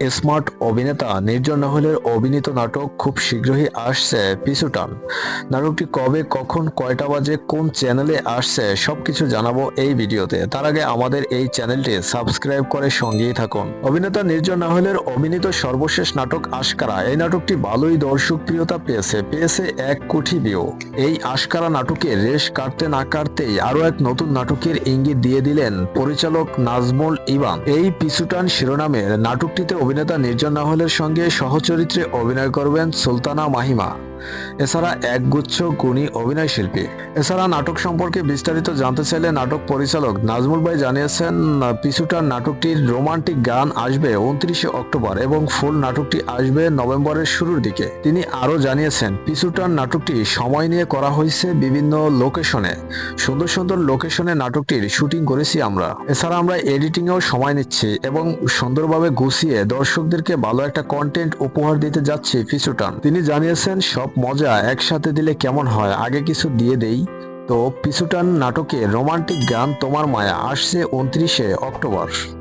Smart অভিনেতা নির্জন রাহুলের অভিনীত নাটক খুব শীঘ্রই আসছে পিছুটান। নাটকটি কবে, কখন, কয়টা বাজে, কোন চ্যানেলে আসছে, সবকিছু জানাব এই ভিডিওতে। তার আগে আমাদের এই চ্যানেলটি সাবস্ক্রাইব করে সঙ্গেই থাকুন। অভিনেতা নির্জন রাহুলের অভিনীত সর্বশেষ নাটক আশকারা। এই নাটকটি ভালোই দর্শক প্রিয়তা পেয়েছে পেয়েছে এক কোটি ভিউ এই আশকারা নাটকে রেশ কাটতে না কাটতেই আরও এক নতুন নাটকের ইঙ্গিত দিয়ে দিলেন পরিচালক নাজমুল ইবান এই পিছুটান শিরোনামের নাটকটিতে অভিনেতা নির্জন নাহলের সঙ্গে সহচরিত্রে অভিনয় করবেন সুলতানা মাহিমা। এছাড়া একগুচ্ছ গুণী অভিনয় শিল্পী। এছাড়া নাটক সম্পর্কে বিস্তারিত জানতে চাইলে নাটক পরিচালক নাজমুল ভাই জানিয়েছেন পিছুটার নাটকটির রোমান্টিক গান আসবে উনত্রিশে অক্টোবর এবং ফুল নাটকটি আসবে নভেম্বরের শুরুর দিকে। তিনি আরও জানিয়েছেন পিছুটার নাটকটি সময় নিয়ে করা হয়েছে বিভিন্ন লোকেশনে। সুন্দর সুন্দর লোকেশনে নাটকটির শুটিং করেছি আমরা। এছাড়া আমরা এডিটিংয়েও সময় নিচ্ছি এবং সুন্দরভাবে গুছিয়ে দর্শকদেরকে ভালো একটা কন্টেন্ট উপহার দিতে যাচ্ছি পিছুটান তিনি জানিয়েছেন সব মজা একসাথে দিলে কেমন হয়? আগে কিছু দিয়ে দেই। তো, পিছুটান নাটকে রোমান্টিক গান তোমার মায়া। আসছে উনত্রিশে অক্টোবর।